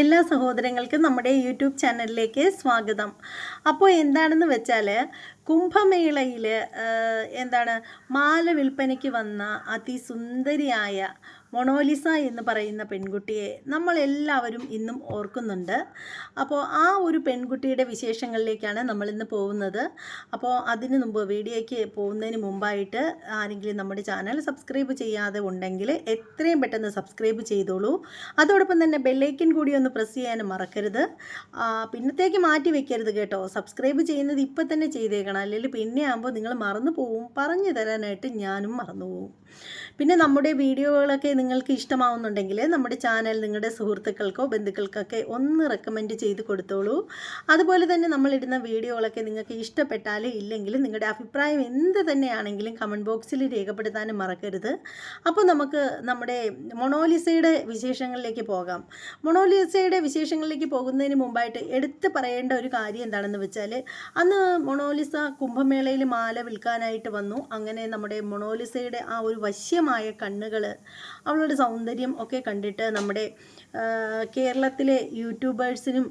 എല്ലാ സഹോദരങ്ങൾക്കും നമ്മുടെ യൂട്യൂബ് ചാനലിലേക്ക് സ്വാഗതം. അപ്പോൾ എന്താണെന്ന് വെച്ചാൽ കുംഭമേളയിൽ എന്താണ് മാല വിൽപ്പനയ്ക്ക് വന്ന അതിസുന്ദരിയായ മൊണോലിസ എന്ന് പറയുന്ന പെൺകുട്ടിയെ നമ്മളെല്ലാവരും ഇന്നും ഓർക്കുന്നുണ്ട്. അപ്പോൾ ആ ഒരു പെൺകുട്ടിയുടെ വിശേഷങ്ങളിലേക്കാണ് നമ്മളിന്ന് പോകുന്നത്. അപ്പോൾ അതിന് മുമ്പ് വീഡിയോയ്ക്ക് പോകുന്നതിന് മുമ്പായിട്ട് ആരെങ്കിലും നമ്മുടെ ചാനൽ സബ്സ്ക്രൈബ് ചെയ്യാതെ ഉണ്ടെങ്കിൽ എത്രയും പെട്ടെന്ന് സബ്സ്ക്രൈബ് ചെയ്തോളൂ. അതോടൊപ്പം തന്നെ ബെല്ലൈക്കൻ കൂടി ഒന്ന് പ്രസ് ചെയ്യാനും മറക്കരുത്. പിന്നത്തേക്ക് മാറ്റി വെക്കരുത് കേട്ടോ. സബ്സ്ക്രൈബ് ചെയ്യുന്നത് ഇപ്പം തന്നെ ചെയ്തേക്കണം. അല്ലെങ്കിൽ പിന്നെ ആകുമ്പോൾ നിങ്ങൾ മറന്നു പോവും. പറഞ്ഞു തരാനായിട്ട് ഞാനും മറന്നു പോവും. പിന്നെ നമ്മുടെ വീഡിയോകളൊക്കെ നിങ്ങൾക്ക് ഇഷ്ടമാവുന്നുണ്ടെങ്കിൽ നമ്മുടെ ചാനൽ നിങ്ങളുടെ സുഹൃത്തുക്കൾക്കോ ബന്ധുക്കൾക്കൊക്കെ ഒന്ന് റെക്കമെൻഡ് ചെയ്ത് കൊടുത്തോളൂ. അതുപോലെ തന്നെ നമ്മളിടുന്ന വീഡിയോകളൊക്കെ നിങ്ങൾക്ക് ഇഷ്ടപ്പെട്ടാൽ ഇല്ലെങ്കിൽ നിങ്ങളുടെ അഭിപ്രായം എന്ത് തന്നെയാണെങ്കിലും കമന്റ് ബോക്സിൽ രേഖപ്പെടുത്താനും മറക്കരുത്. അപ്പോൾ നമുക്ക് നമ്മുടെ മൊണോലിസയുടെ വിശേഷങ്ങളിലേക്ക് പോകാം. മൊണോലിസയുടെ വിശേഷങ്ങളിലേക്ക് പോകുന്നതിന് മുമ്പായിട്ട് എടുത്തു പറയേണ്ട ഒരു കാര്യം എന്താണെന്ന് വെച്ചാൽ അന്ന് മൊണോലിസ കുംഭമേളയിൽ മാല വിൽക്കാനായിട്ട് വന്നു. അങ്ങനെ നമ്മുടെ മൊണോലിസയുടെ ആ ഒരു വശ്യമായ കണ്ണുകൾ അവളുടെ സൗന്ദര്യം ഒക്കെ കണ്ടിട്ട് നമ്മുടെ കേരളത്തിലെ യൂട്യൂബേഴ്സിനും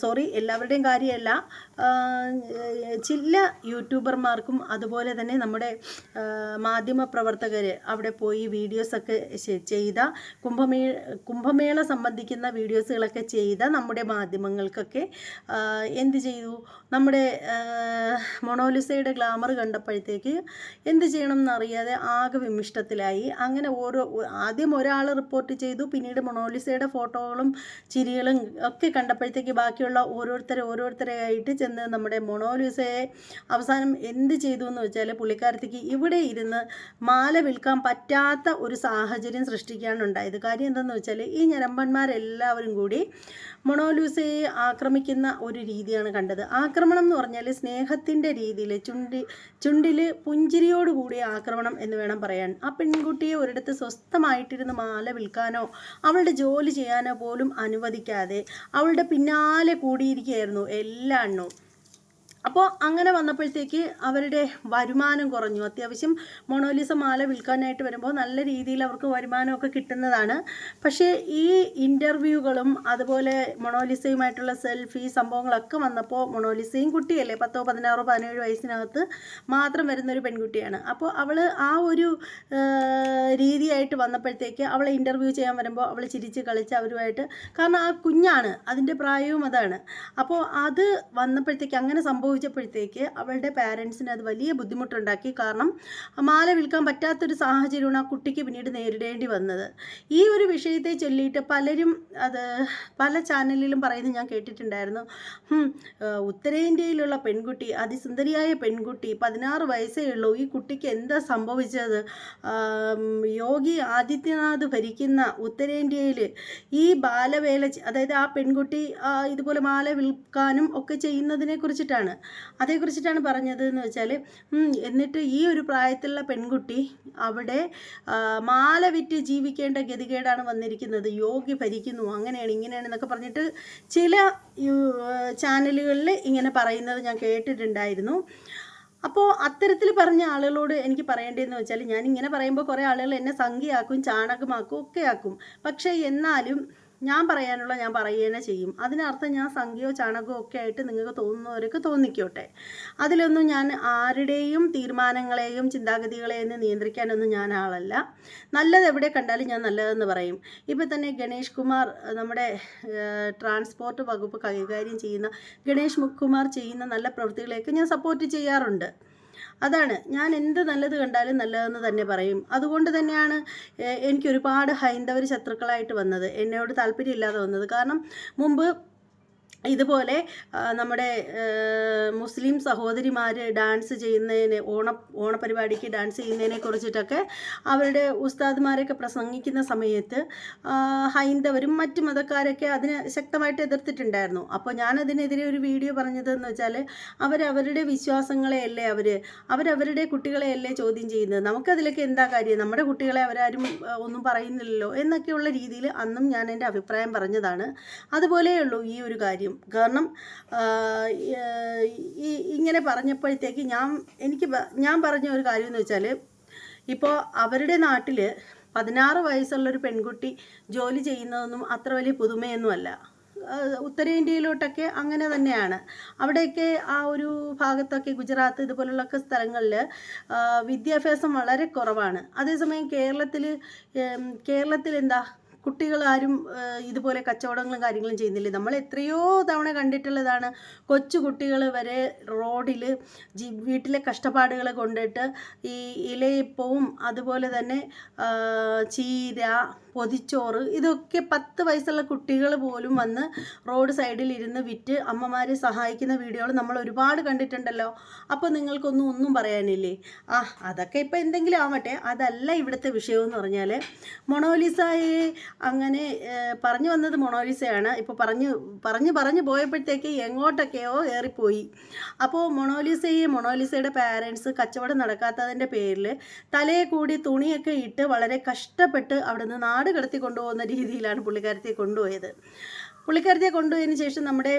സോറി എല്ലാവരുടെയും കാര്യമല്ല ചില യൂട്യൂബർമാർക്കും അതുപോലെ തന്നെ നമ്മുടെ മാധ്യമ പ്രവർത്തകർ അവിടെ പോയി വീഡിയോസൊക്കെ ചെയ്ത കുംഭമേ കുംഭമേള സംബന്ധിക്കുന്ന വീഡിയോസുകളൊക്കെ ചെയ്ത നമ്മുടെ മാധ്യമങ്ങൾക്കൊക്കെ എന്ത് ചെയ്തു? നമ്മുടെ മൊണോലിസയുടെ ഗ്ലാമർ കണ്ടപ്പോഴത്തേക്ക് എന്ത് ചെയ്യണം എന്നറിയാതെ ആകെ വിമിഷ്ടത്തിലായി. അങ്ങനെ ഓരോ ആദ്യം ഒരാൾ റിപ്പോർട്ട് ചെയ്തു പിന്നീട് മൊണോലിസയുടെ ഫോട്ടോകളും ചിരികളും ഒക്കെ കണ്ടപ്പോഴത്തേക്ക് ബാക്കിയുള്ള ഓരോരുത്തരെ ഓരോരുത്തരെ ആയിട്ട് ചെന്ന് നമ്മുടെ മൊണോലിസയെ അവസാനം എന്ത് ചെയ്തു എന്ന് വെച്ചാൽ പുള്ളിക്കാരത്തേക്ക് ഇവിടെ ഇരുന്ന് മാല വിൽക്കാൻ പറ്റാത്ത ഒരു സാഹചര്യം സൃഷ്ടിക്കുകയാണ് ഉണ്ടായത്. കാര്യം എന്തെന്ന് വെച്ചാൽ ഈ ഞരമ്പന്മാരെല്ലാവരും കൂടി മൊണോലൂസയെ ആക്രമിക്കുന്ന ഒരു രീതിയാണ് കണ്ടത്. ആക്രമണം എന്ന് പറഞ്ഞാൽ സ്നേഹത്തിന്റെ രീതിയിൽ ചുണ്ടി ചുണ്ടിൽ പുഞ്ചിരിയോടുകൂടിയ ആക്രമണം എന്ന് വേണം പറയാൻ. ആ പെൺകുട്ടിയെ ഒരിടത്ത് സ്വസ്ഥമായിട്ടിരുന്ന് മാല വിൽക്കാനോ അവളുടെ ജോലി ചെയ്യാനോ പോലും അനുവദിക്കാതെ അവളുടെ പിന്നാലെ കൂടിയിരിക്കുകയായിരുന്നു എല്ലാ എണ്ണവും അപ്പോൾ അങ്ങനെ വന്നപ്പോഴത്തേക്ക് അവരുടെ വരുമാനം കുറഞ്ഞു. അത്യാവശ്യം മൊണോലിസ മാല വിൽക്കാനായിട്ട് വരുമ്പോൾ നല്ല രീതിയിൽ അവർക്ക് വരുമാനമൊക്കെ കിട്ടുന്നതാണ്. പക്ഷേ ഈ ഇന്റർവ്യൂകളും അതുപോലെ മൊണോലിസയുമായിട്ടുള്ള സെൽഫി സംഭവങ്ങളൊക്കെ വന്നപ്പോൾ മൊണോലിസയും കുട്ടിയല്ലേ? പത്തോ പതിനാറോ പതിനേഴ് വയസ്സിനകത്ത് മാത്രം വരുന്നൊരു പെൺകുട്ടിയാണ്. അപ്പോൾ അവൾ ആ ഒരു രീതിയായിട്ട് വന്നപ്പോഴത്തേക്ക് അവളെ ഇന്റർവ്യൂ ചെയ്യാൻ വരുമ്പോൾ അവൾ ചിരിച്ച് കളിച്ച് അവരുമായിട്ട് കാരണം ആ കുഞ്ഞാണ് അതിന്റെ പ്രായവും അതാണ്. അപ്പോൾ അത് വന്നപ്പോഴത്തേക്ക് അങ്ങനെ സംഭവിച്ചപ്പോഴത്തേക്ക് അവളുടെ പാരൻസിന് അത് വലിയ ബുദ്ധിമുട്ടുണ്ടാക്കി. കാരണം മാല വിൽക്കാൻ പറ്റാത്തൊരു സാഹചര്യമാണ് ആ കുട്ടിക്ക് പിന്നീട് നേരിടേണ്ടി വന്നത്. ഈ ഒരു വിഷയത്തെ ചൊല്ലിയിട്ട് പലരും അത് പല ചാനലിലും പറയുന്നത് ഞാൻ കേട്ടിട്ടുണ്ടായിരുന്നു. ഉത്തരേന്ത്യയിലുള്ള പെൺകുട്ടി അതിസുന്ദരിയായ പെൺകുട്ടി പതിനാറ് വയസ്സേ ഉള്ളൂ. ഈ കുട്ടിക്ക് എന്താ സംഭവിച്ചത്? യോഗി ആദിത്യനാഥ് ഭരിക്കുന്ന ഉത്തരേന്ത്യയിൽ ഈ ബാലവേല അതായത് ആ പെൺകുട്ടി ഇതുപോലെ മാല വിൽക്കാനും ഒക്കെ ചെയ്യുന്നതിനെ കുറിച്ചിട്ടാണ്. അതേക്കുറിച്ചിട്ടാണ് പറഞ്ഞത് എന്ന് വെച്ചാൽ എന്നിട്ട് ഈ ഒരു പ്രായത്തിലുള്ള പെൺകുട്ടി അവിടെ മാല വിറ്റ് ജീവിക്കേണ്ട ഗതികേടാണ് വന്നിരിക്കുന്നത്. യോഗി ഭരിക്കുന്നു. അങ്ങനെയാണ് ഇങ്ങനെയാണ് എന്നൊക്കെ പറഞ്ഞിട്ട് ചില ചാനലുകളിൽ ഇങ്ങനെ പറയുന്നത് ഞാൻ കേട്ടിട്ടുണ്ടായിരുന്നു. അപ്പോൾ അത്തരത്തിൽ പറഞ്ഞ ആളുകളോട് എനിക്ക് പറയേണ്ടതെന്ന് വെച്ചാൽ ഞാൻ ഇങ്ങനെ പറയുമ്പോൾ കുറേ ആളുകൾ എന്നെ സംഖ്യയാക്കും ചാണകമാക്കും ഒക്കെ ആക്കും പക്ഷേ എന്നാലും ഞാൻ പറയാനുള്ള ഞാൻ പറയുക തന്നെ ചെയ്യും. അതിനർത്ഥം ഞാൻ സംഖ്യയോ ചാണകമോ ഒക്കെ ആയിട്ട് നിങ്ങൾക്ക് തോന്നുന്നവരൊക്കെ തോന്നിക്കോട്ടെ. അതിലൊന്നും ഞാൻ ആരുടെയും തീരുമാനങ്ങളെയും ചിന്താഗതികളെയും നിയന്ത്രിക്കാനൊന്നും ഞാൻ ആളല്ല. നല്ലത് എവിടെ കണ്ടാലും ഞാൻ നല്ലതെന്ന് പറയും. ഇപ്പം തന്നെ ഗണേഷ് കുമാർ നമ്മുടെ ട്രാൻസ്പോർട്ട് വകുപ്പ് കൈകാര്യം ചെയ്യുന്ന ഗണേഷ് കുമാർ ചെയ്യുന്ന നല്ല പ്രവൃത്തികളെയൊക്കെ ഞാൻ സപ്പോർട്ട് ചെയ്യാറുണ്ട്. അതാണ്. ഞാൻ എന്ത് നല്ലത് കണ്ടാലും നല്ലതെന്ന് തന്നെ പറയും. അതുകൊണ്ട് തന്നെയാണ് ഏഹ്, എനിക്ക് ഒരുപാട് ഹൈന്ദവർ ശത്രുക്കളായിട്ട് വന്നത്. എന്നോട് താല്പര്യമില്ലാതെ വന്നത്. കാരണം മുമ്പ് ഇതുപോലെ നമ്മുടെ മുസ്ലിം സഹോദരിമാർ ഡാൻസ് ചെയ്യുന്നതിന് ഓണ ഓണപരിപാടിക്ക് ഡാൻസ് ചെയ്യുന്നതിനെ കുറിച്ചിട്ടൊക്കെ അവരുടെ ഉസ്താദ്മാരൊക്കെ പ്രസംഗിക്കുന്ന സമയത്ത് ഹൈന്ദവരും മറ്റു മതക്കാരൊക്കെ അതിനെ ശക്തമായിട്ട് എതിർത്തിട്ടുണ്ടായിരുന്നു. അപ്പോൾ ഞാൻ അതിനെതിരെ ഒരു വീഡിയോ പറഞ്ഞതെന്ന് വെച്ചാൽ അവരവരുടെ വിശ്വാസങ്ങളെയല്ലേ അവർ അവരവരുടെ കുട്ടികളെയല്ലേ ചോദ്യം ചെയ്യുന്നത്? നമുക്കതിലൊക്കെ എന്താ കാര്യം? നമ്മുടെ കുട്ടികളെ അവരാരും ഒന്നും പറയുന്നില്ലല്ലോ എന്നൊക്കെയുള്ള രീതിയിൽ അന്നും ഞാൻ എന്റെ അഭിപ്രായം പറഞ്ഞതാണ്. അതുപോലെയുള്ളൂ ഈ ഒരു കാര്യം. കാരണം ഈ ഇങ്ങനെ പറഞ്ഞപ്പോഴത്തേക്ക് ഞാൻ എനിക്ക് ഞാൻ പറഞ്ഞ ഒരു കാര്യം എന്ന് വെച്ചാൽ ഇപ്പോൾ അവരുടെ നാട്ടിൽ പതിനാറ് വയസ്സുള്ള ഒരു പെൺകുട്ടി ജോലി ചെയ്യുന്നതൊന്നും അത്ര വലിയ പുതുമയൊന്നുമല്ല. ഉത്തരേന്ത്യയിലോട്ടൊക്കെ അങ്ങനെ തന്നെയാണ്. അവിടെയൊക്കെ ആ ഒരു ഭാഗത്തൊക്കെ ഗുജറാത്ത് ഇതുപോലുള്ളൊക്കെ സ്ഥലങ്ങളിൽ വിദ്യാഭ്യാസം വളരെ കുറവാണ്. അതേസമയം കേരളത്തിൽ കേരളത്തിൽ എന്താ കുട്ടികൾ ആരും ഇതുപോലെ കച്ചവടങ്ങളും കാര്യങ്ങളും ചെയ്യുന്നില്ല? നമ്മൾ എത്രയോ തവണ കണ്ടിട്ടുള്ളതാണ് കൊച്ചു കുട്ടികൾ വരെ റോഡിൽ വീട്ടിലെ കഷ്ടപ്പാടുകൾ കൊണ്ടിട്ട് ഈ ഇലയപ്പവും അതുപോലെ തന്നെ ചീര പൊതിച്ചോറ് ഇതൊക്കെ പത്ത് വയസ്സുള്ള കുട്ടികൾ പോലും വന്ന് റോഡ് സൈഡിൽ ഇരുന്ന് വിറ്റ് അമ്മമാരെ സഹായിക്കുന്ന വീഡിയോകൾ നമ്മൾ ഒരുപാട് കണ്ടിട്ടുണ്ടല്ലോ. അപ്പോൾ നിങ്ങൾക്കൊന്നും ഒന്നും പറയാനില്ലേ? ആ അതൊക്കെ ഇപ്പോൾ എന്തെങ്കിലും ആവട്ടെ. അതല്ല ഇവിടുത്തെ വിഷയം എന്ന് പറഞ്ഞാൽ മൊണോലിസയെ അങ്ങനെ പറഞ്ഞു വന്നത് മൊണോലിസയാണ്. ഇപ്പോൾ പറഞ്ഞു പറഞ്ഞു പറഞ്ഞു പോയപ്പോഴത്തേക്ക് എങ്ങോട്ടൊക്കെയോ ഏറിപ്പോയി. അപ്പോൾ മൊണോലിസയെ മൊണോലിസയുടെ പാരൻസ് കച്ചവടം നടക്കാത്തതിന്റെ പേരിൽ തലയെ കൂടി തുണിയൊക്കെ ഇട്ട് വളരെ കഷ്ടപ്പെട്ട് അവിടുന്ന് നാട് കടത്തി കൊണ്ടുപോകുന്ന രീതിയിലാണ് പുള്ളിക്കാരത്തെ കൊണ്ടുപോയത്. പുള്ളിക്കാരത്തെ കൊണ്ടുപോയതിന് ശേഷം നമ്മുടെ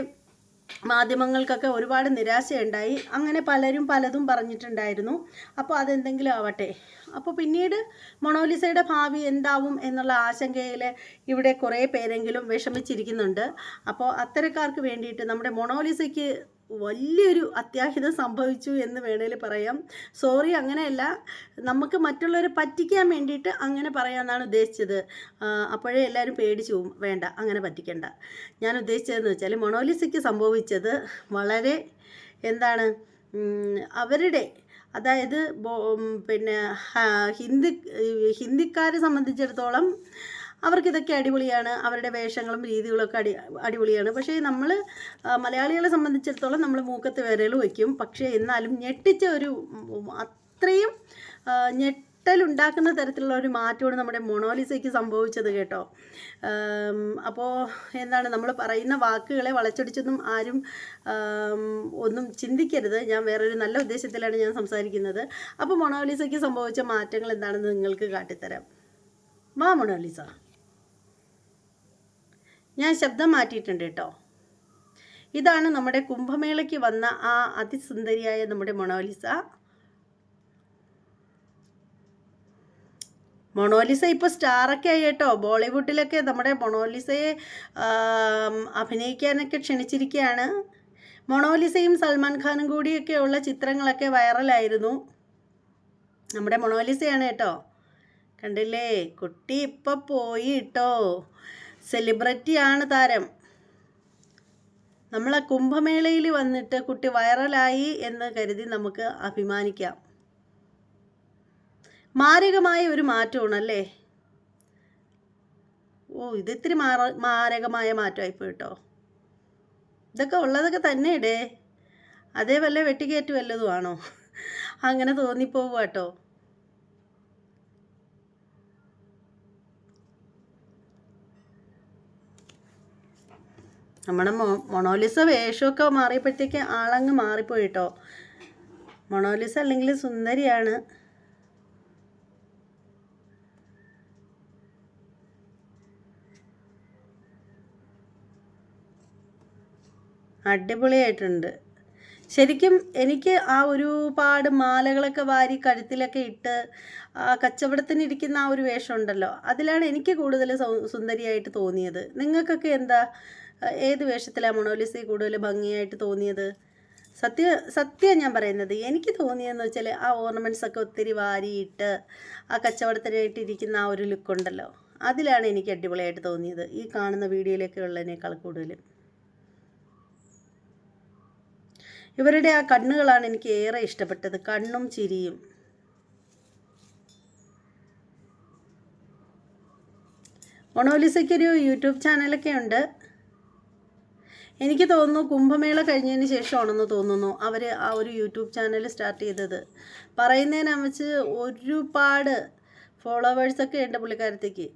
മാധ്യമങ്ങൾക്കൊക്കെ ഒരുപാട് നിരാശയുണ്ടായി. അങ്ങനെ പലരും പലതും പറഞ്ഞിട്ടുണ്ടായിരുന്നു. അപ്പോൾ അതെന്തെങ്കിലും ആവട്ടെ. അപ്പോൾ പിന്നീട് മൊണോലിസയുടെ ഭാവി എന്താവും എന്നുള്ള ആശങ്കയിൽ ഇവിടെ കുറേ പേരെങ്കിലും വിഷമിച്ചിരിക്കുന്നുണ്ട്. അപ്പോൾ അത്തരക്കാർക്ക് വേണ്ടിയിട്ട് നമ്മുടെ മൊണോലിസയ്ക്ക് വലിയൊരു അത്യാഹിതം സംഭവിച്ചു എന്ന് വേണേൽ പറയാം. സോറി അങ്ങനെയല്ല. നമുക്ക് മറ്റുള്ളവരെ പറ്റിക്കാൻ വേണ്ടിയിട്ട് അങ്ങനെ പറയാമെന്നാണ് ഉദ്ദേശിച്ചത്. അപ്പോഴേ എല്ലാവരും പേടിച്ചു പോവും. വേണ്ട അങ്ങനെ പറ്റിക്കണ്ട. ഞാൻ ഉദ്ദേശിച്ചതെന്ന് വെച്ചാൽ മൊണോലിസയ്ക്ക് സംഭവിച്ചത് വളരെ എന്താണ് അവരുടെ അതായത് പിന്നെ ഹിന്ദി ഹിന്ദിക്കാരെ സംബന്ധിച്ചിടത്തോളം അവർക്കിതൊക്കെ അടിപൊളിയാണ് അവരുടെ വേഷങ്ങളും രീതികളൊക്കെ അടി അടിപൊളിയാണ്. പക്ഷേ നമ്മൾ മലയാളികളെ സംബന്ധിച്ചിടത്തോളം നമ്മൾ മൂക്കത്ത് വിരൽ വയ്ക്കും. പക്ഷേ എന്നാലും ഞെട്ടിച്ച ഒരു അത്രയും ഞെട്ടലുണ്ടാക്കുന്ന തരത്തിലുള്ള ഒരു മാറ്റമാണ് നമ്മുടെ മൊണോലിസയ്ക്ക് സംഭവിച്ചത് കേട്ടോ. അപ്പോൾ എന്താണ് നമ്മൾ പറയുന്ന വാക്കുകളെ വളച്ചൊടിച്ചൊന്നും ആരും ഒന്നും ചിന്തിക്കരുത്. ഞാൻ വേറൊരു നല്ല ഉദ്ദേശത്തിലാണ് ഞാൻ സംസാരിക്കുന്നത്. അപ്പോൾ മൊണോലിസയ്ക്ക് സംഭവിച്ച മാറ്റങ്ങൾ എന്താണെന്ന് നിങ്ങൾക്ക് കാട്ടിത്തരാം. വാ മൊണോലിസ. ഞാൻ ശബ്ദം മാറ്റിയിട്ടുണ്ട് കേട്ടോ. ഇതാണ് നമ്മുടെ കുംഭമേളയ്ക്ക് വന്ന ആ അതിസുന്ദരിയായ നമ്മുടെ മൊണോലിസ. മൊണോലിസ ഇപ്പോൾ സ്റ്റാറൊക്കെ ആയി കേട്ടോ. ബോളിവുഡിലൊക്കെ നമ്മുടെ മൊണോലിസയെ അഭിനയിക്കാനൊക്കെ ക്ഷണിച്ചിരിക്കുകയാണ്. മൊണോലിസയും സൽമാൻ ഖാനും കൂടിയൊക്കെ ഉള്ള ചിത്രങ്ങളൊക്കെ വൈറലായിരുന്നു. നമ്മുടെ മൊണോലിസയാണ് കേട്ടോ. കണ്ടില്ലേ? കുട്ടി ഇപ്പം പോയി കേട്ടോ. സെലിബ്രിറ്റിയാണ് താരം. നമ്മളെ കുംഭമേളയിൽ വന്നിട്ട് കുട്ടി വൈറലായി എന്ന് കരുതി നമുക്ക് അഭിമാനിക്കാം. മാരകമായ ഒരു മാറ്റമാണല്ലേ ഓ ഇതിത്തിരി മാറ മാരകമായ മാറ്റമായിപ്പോയി കേട്ടോ ഇതൊക്കെ ഉള്ളതൊക്കെ തന്നെ ഇടേ അതേ വല്ല വെട്ടിക്കയറ്റ് വല്ലതും ആണോ? അങ്ങനെ തോന്നിപ്പോവുക കേട്ടോ. നമ്മുടെ മൊ മൊണോലിസ വേഷമൊക്കെ മാറിയപ്പോഴത്തേക്ക് ആളങ്ങ് മാറിപ്പോയി കേട്ടോ മൊണോലിസ അല്ലെങ്കിൽ സുന്ദരിയാണ്. അടിപൊളിയായിട്ടുണ്ട്. ശരിക്കും എനിക്ക് ആ ഒരുപാട് മാലകളൊക്കെ വാരി കഴുത്തിലൊക്കെ ഇട്ട് ആ കച്ചവടത്തിന് ഇരിക്കുന്ന ആ ഒരു വേഷമുണ്ടല്ലോ. അതിലാണ് എനിക്ക് കൂടുതൽ സുന്ദരിയായിട്ട് തോന്നിയത്. നിങ്ങൾക്കൊക്കെ എന്താ ഏത് വേഷത്തിലാണ് മൊണോലിസി കൂടുതൽ ഭംഗിയായിട്ട് തോന്നിയത്? സത്യ സത്യം ഞാൻ പറയുന്നത്. എനിക്ക് തോന്നിയെന്ന് വെച്ചാൽ ആ ഓർണമെന്റ്സ് ഒക്കെ ഒത്തിരി വാരിയിട്ട് ആ കച്ചവടത്തിനായിട്ട് ഇരിക്കുന്ന ആ ഒരു ലുക്ക് ഉണ്ടല്ലോ. അതിലാണ് എനിക്ക് അടിപൊളിയായിട്ട് തോന്നിയത് ഈ കാണുന്ന വീഡിയോയിലൊക്കെ ഉള്ളതിനേക്കാൾ കൂടുതൽ. ഇവരുടെ ആ കണ്ണുകളാണ് എനിക്ക് ഏറെ ഇഷ്ടപ്പെട്ടത്. കണ്ണും ചിരിയും. മൊണോലിസയ്ക്കൊരു യൂട്യൂബ് ചാനലൊക്കെ ഉണ്ട്. എനിക്ക് തോന്നുന്നു കുംഭമേള കഴിഞ്ഞതിന് ശേഷമാണെന്ന് തോന്നുന്നു അവർ ആ ഒരു യൂട്യൂബ് ചാനൽ സ്റ്റാർട്ട് ചെയ്തത്. പറയുന്നതിനെ വെച്ച് ഒരുപാട് ഫോളോവേഴ്സൊക്കെ ഉണ്ട് പുള്ളിക്കാരത്തേക്ക്.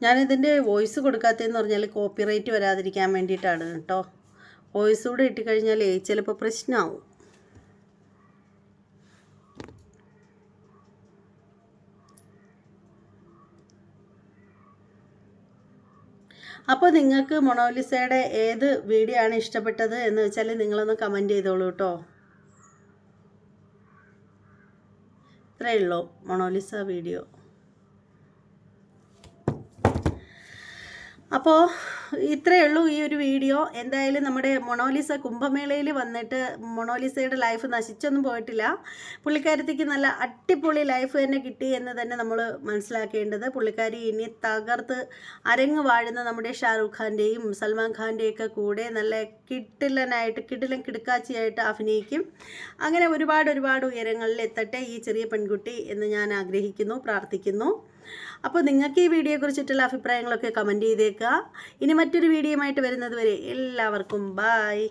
ഞാനിതിന്റെ വോയിസ് കൊടുക്കാത്തതെന്ന് പറഞ്ഞാൽ കോപ്പിറൈറ്റ് വരാതിരിക്കാൻ വേണ്ടിയിട്ടാണ് കേട്ടോ. വോയിസ് കൂടെ ഇട്ടിക്കഴിഞ്ഞാൽ ചിലപ്പോൾ പ്രശ്നമാവും അപ്പോൾ നിങ്ങൾക്ക് മൊണോലിസയുടെ ഏത് വീഡിയോ ആണ് ഇഷ്ടപ്പെട്ടത് എന്ന് വെച്ചാൽ നിങ്ങളൊന്ന് കമന്റ് ചെയ്തോളൂ കേട്ടോ ഇത്രയേ ഉള്ളൂ മൊണോലിസ വീഡിയോ. അപ്പോൾ ഇത്രയേ ഉള്ളൂ ഈ ഒരു വീഡിയോ. എന്തായാലും നമ്മുടെ മൊണോലിസ കുംഭമേളയിൽ വന്നിട്ട് മൊണോലിസയുടെ ലൈഫ് നശിച്ചൊന്നും പോയിട്ടില്ല. പുള്ളിക്കാരത്തിക്ക് നല്ല അടിപൊളി ലൈഫ് തന്നെ കിട്ടി എന്ന് തന്നെ നമ്മൾ മനസ്സിലാക്കേണ്ടത്. പുള്ളിക്കാരി ഇനി തകർത്ത് അരങ്ങ് വാഴുന്ന നമ്മുടെ ഷാറൂഖ് ഖാന്റെയും സൽമാൻ ഖാന്റെയൊക്കെ കൂടെ നല്ല കിട്ടിലനായിട്ട് കിടിലൻ കിടുക്കാച്ചിയായിട്ട് അഭിനയിക്കും. അങ്ങനെ ഒരുപാട് ഒരുപാട് ഉയരങ്ങളിൽ എത്തട്ടെ ഈ ചെറിയ പെൺകുട്ടി എന്ന് ഞാൻ ആഗ്രഹിക്കുന്നു പ്രാർത്ഥിക്കുന്നു. അപ്പോൾ നിങ്ങൾക്ക് ഈ വീഡിയോ കുറിച്ചിട്ടുള്ള അഭിപ്രായങ്ങളൊക്കെ കമന്റ് ചെയ്തേക്കുക. ഇനി മറ്റൊരു വീഡിയോയുമായിട്ട് വരുന്നത് വരെ എല്ലാവർക്കും ബായ്